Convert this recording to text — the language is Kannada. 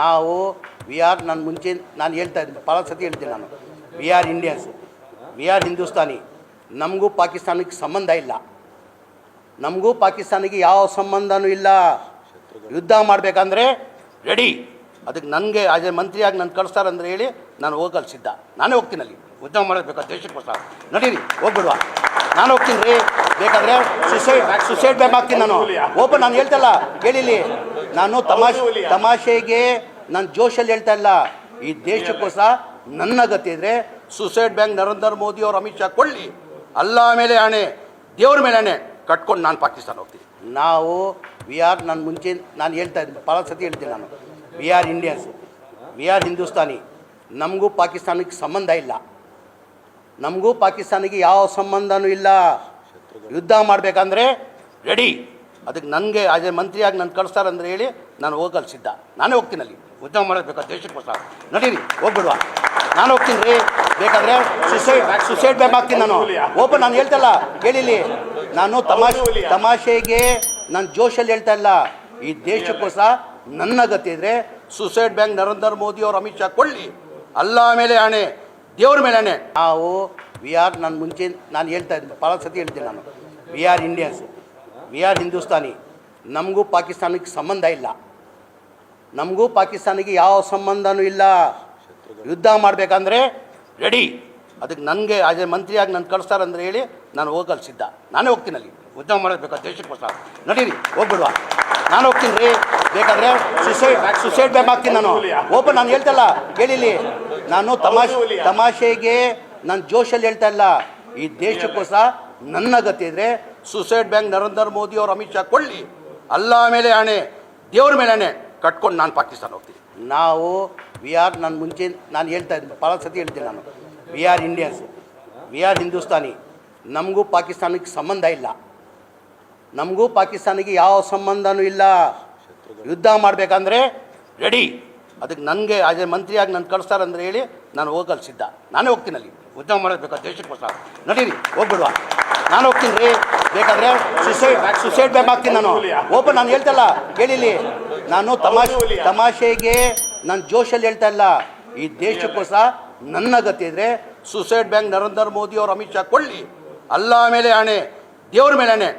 ನಾವು ವಿ ಆರ್ ನಾನು ಮುಂಚೆ, ನಾನು ಹೇಳ್ತಾ ಇದ್ದೀನಿ ಭಾಳ ಸತಿ ಹೇಳ್ತೀನಿ ನಾನು. We are Indians we are Hindustani ನಮಗೂ ಪಾಕಿಸ್ತಾನಕ್ಕೆ ಸಂಬಂಧ ಇಲ್ಲ. ನಮಗೂ ಪಾಕಿಸ್ತಾನಿಗೆ ಯಾವ ಸಂಬಂಧನೂ ಇಲ್ಲ. ಯುದ್ಧ ಮಾಡಬೇಕಂದ್ರೆ ರೆಡಿ ಅದಕ್ಕೆ ನನಗೆ ಎ ಮಂತ್ರಿಯಾಗಿ ನಾನು ಕಳಿಸ್ತಾರಂದ್ರೆ ಹೇಳಿ, ನಾನು ಹೋಗಲು ಸಿದ್ಧ. ನಾನೇ ಹೋಗ್ತೀನಿ ಅಲ್ಲಿ. ಯುದ್ಧ ಮಾಡಬೇಕು ದೇಶಕ್ಕೋಸ್ಕರ. ನಡೀರಿ, ಹೋಗ್ಬಿಡುವ. ನಾನು ಹೋಗ್ತೀನಿ ರೀ. ಬೇಕಾದ್ರೆ ಸುಸೈಡ್ ಸುಸೈಡ್ ಬ್ಯಾಗ್ ಹಾಕ್ತೀನಿ ನಾನು. ಓಪನ್ ನಾನು ಹೇಳ್ತಲ್ಲ ಕೇಳಿಲಿ ನಾನು ತಮಾಷೆ ತಮಾಷೆಗೆ ನಾನು ಜೋಶಲ್ಲಿ ಹೇಳ್ತಾ ಇಲ್ಲ. ಈ ದೇಶಕ್ಕೋಸ್ಕರ ನನ್ನ ಗತಿ ಇದ್ರೆ ಸುಸೈಡ್ ಬ್ಯಾಂಕ್ ನರೇಂದ್ರ ಮೋದಿ ಅವರು ಅಮಿತ್ ಶಾ ಕೊಳ್ಳಿ ಅಲ್ಲ ಮೇಲೆ ಆಣೆ. ದೇವ್ರ ಮೇಲೆ ಆಣೆ. ಕಟ್ಕೊಂಡು ನಾನು ಪಾಕಿಸ್ತಾನ ಹೋಗ್ತೀನಿ. ನಾವು ವಿ ಆರ್ ನಾನು ಮುಂಚೆ ನಾನು ಹೇಳ್ತಾ ಇದ್ದೀನಿ. ಭಾಳ ಸತಿ ಹೇಳ್ತೀನಿ ನಾನು. We are Indians we are Hindustani. ನಮಗೂ ಪಾಕಿಸ್ತಾನಕ್ಕೆ ಸಂಬಂಧ ಇಲ್ಲ. ನಮಗೂ ಪಾಕಿಸ್ತಾನಿಗೆ ಯಾವ ಸಂಬಂಧನೂ ಇಲ್ಲ. ಯುದ್ಧ ಮಾಡಬೇಕಂದ್ರೆ ರೆಡಿ ಅದಕ್ಕೆ ನನಗೆ ಅದೇ ಮಂತ್ರಿಯಾಗಿ ನಾನು ಕಳಿಸ್ತಾರಂದ್ರೆ ಹೇಳಿ ನಾನು ಹೋಗಲು ಸಿದ್ಧ. ನಾನೇ ಹೋಗ್ತೀನಿ ಅಲ್ಲಿ. ಯುದ್ಧ ದೇಶಕ್ಕೆ ದೇಶಕ್ಕೋಸ್ಕರ ನಡೀರಿ, ಹೋಗ್ಬಿಡುವ. ನಾನು ಹೋಗ್ತೀನಿ ರೀ. ಬೇಕಾದ್ರೆ ಸುಸೈಡ್ ಸುಸೈಡ್ ಬ್ಯಾಗ್ ಹಾಕ್ತೀನಿ ನಾನು. ಓಪನ್ ನಾನು ಹೇಳ್ತಲ್ಲ ಕೇಳಿಲಿ ನಾನು ತಮಾಷೆ, ತಮಾಷೆಗೆ ನಾನು ಜೋಶಲ್ಲಿ ಹೇಳ್ತಾ ಇಲ್ಲ. ಈ ದೇಶಕ್ಕೋಸ್ಕರ ನನ್ನ ಗತಿ ಇದ್ರೆ ಸುಸೈಡ್ ಬ್ಯಾಂಕ್ ನರೇಂದ್ರ ಮೋದಿ ಅವರು ಅಮಿತ್ ಶಾ ಕೊಳ್ಳಿ ಅಲ್ಲ ಮೇಲೆ ಆಣೆ. ದೇವ್ರ ಮೇಲೆ ನಾವು ವಿ ಆರ್ ನಾನು ಮುಂಚೆ, ನಾನು ಹೇಳ್ತಾ ಇದ್ದೀನಿ ಭಾಳ ಸತಿ ಹೇಳ್ತೀನಿ ನಾನು. We are Indians we are Hindustani ನಮಗೂ ಪಾಕಿಸ್ತಾನಕ್ಕೆ ಸಂಬಂಧ ಇಲ್ಲ. ನಮಗೂ ಪಾಕಿಸ್ತಾನಿಗೆ ಯಾವ ಸಂಬಂಧನೂ ಇಲ್ಲ. ಯುದ್ಧ ಮಾಡಬೇಕಂದ್ರೆ ರೆಡಿ ಅದಕ್ಕೆ ನನಗೆ ಎ ಮಂತ್ರಿಯಾಗಿ ನಾನು ಕಳಿಸ್ತಾರಂದ್ರೆ ಹೇಳಿ, ನಾನು ಹೋಗಲು ಸಿದ್ಧ. ನಾನೇ ಹೋಗ್ತೀನಿ ಅಲ್ಲಿ. ಯುದ್ಧ ಮಾಡಬೇಕು, ದೇಶಕ್ಕೋಸ್ಕರ. ನಡೀರಿ, ಹೋಗ್ಬಿಡುವ. ನಾನು ಹೋಗ್ತೀನಿ ರೀ. ಬೇಕಾದ್ರೆ ಸುಸೈಡ್ ಸುಸೈಡ್ ಬ್ಯಾಗ್ ಹಾಕ್ತೀನಿ ನಾನು. ಓಪನ್ ನಾನು ಹೇಳ್ತಲ್ಲ ಕೇಳಿಲಿ ನಾನು ತಮಾಷೆ ತಮಾಷೆಗೆ ನಾನು ಜೋಶಲ್ಲಿ ಹೇಳ್ತಾ ಇಲ್ಲ. ಈ ದೇಶಕ್ಕೋಸ್ಕರ ನನ್ನ ಗತಿ ಇದ್ರೆ ಸುಸೈಡ್ ಬ್ಯಾಂಕ್ ನರೇಂದ್ರ ಮೋದಿ ಅವರು ಅಮಿತ್ ಶಾ ಕೊಳ್ಳಿ ಅಲ್ಲ ಮೇಲೆ ಆಣೆ ದೇವ್ರ ಮೇಲೆ ಆಣೆ ಕಟ್ಕೊಂಡು ನಾನು ಪಾಕಿಸ್ತಾನ ಹೋಗ್ತೀನಿ. ನಾವು ವಿ ಆರ್ ನಾನು ಮುಂಚೆ ನಾನು ಹೇಳ್ತಾ ಇದ್ದೀನಿ ಭಾಳ ಸತಿ ಹೇಳ್ತೀನಿ ನಾನು. We are Indians we are Hindustani. ನಮಗೂ ಪಾಕಿಸ್ತಾನಕ್ಕೆ ಸಂಬಂಧ ಇಲ್ಲ. ನಮಗೂ ಪಾಕಿಸ್ತಾನಿಗೆ ಯಾವ ಸಂಬಂಧನೂ ಇಲ್ಲ. ಯುದ್ಧ ಮಾಡಬೇಕಂದ್ರೆ ರೆಡಿ ಅದಕ್ಕೆ ನನಗೆ ಎ ಮಂತ್ರಿಯಾಗಿ ನಾನು ಕಳಿಸ್ತಾರಂದ್ರೆ ಹೇಳಿ ನಾನು ಹೋಗಲು ಸಿದ್ಧ. ನಾನೇ ಹೋಗ್ತೀನಿ ಅಲ್ಲಿ. ಉದ್ಯಮ ಮಾಡಬೇಕು ದೇಶಕ್ಕೋಸ್ಕರ. ನಡೀರಿ, ಹೋಗ್ಬಿಡುವ. ನಾನು ಹೋಗ್ತೀನಿ ರೀ. ಬೇಕಾದ್ರೆ ಸುಸೈಡ್ ಸುಸೈಡ್ ಬ್ಯಾಗ್ ಹಾಕ್ತೀನಿ ನಾನು. ಓಪನ್ ನಾನು ಹೇಳ್ತಲ್ಲ ಕೇಳಿಲಿ ನಾನು ತಮಾಷೆ ತಮಾಷೆಗೆ ನಾನು ಜೋಶಲ್ಲಿ ಹೇಳ್ತಾ ಇಲ್ಲ. ಈ ದೇಶಕ್ಕೋಸ್ಕರ ನನ್ನ ಗತಿ ಇದ್ರೆ ಸುಸೈಡ್ ಬ್ಯಾಂಕ್ ನರೇಂದ್ರ ಮೋದಿ ಅವರು ಅಮಿತ್ ಶಾ ಕೊಳ್ಳಿ ಅಲ್ಲ ಮೇಲೆ ಆಣೆ. ದೇವ್ರ ಮೇಲೆ ಆಣೆ.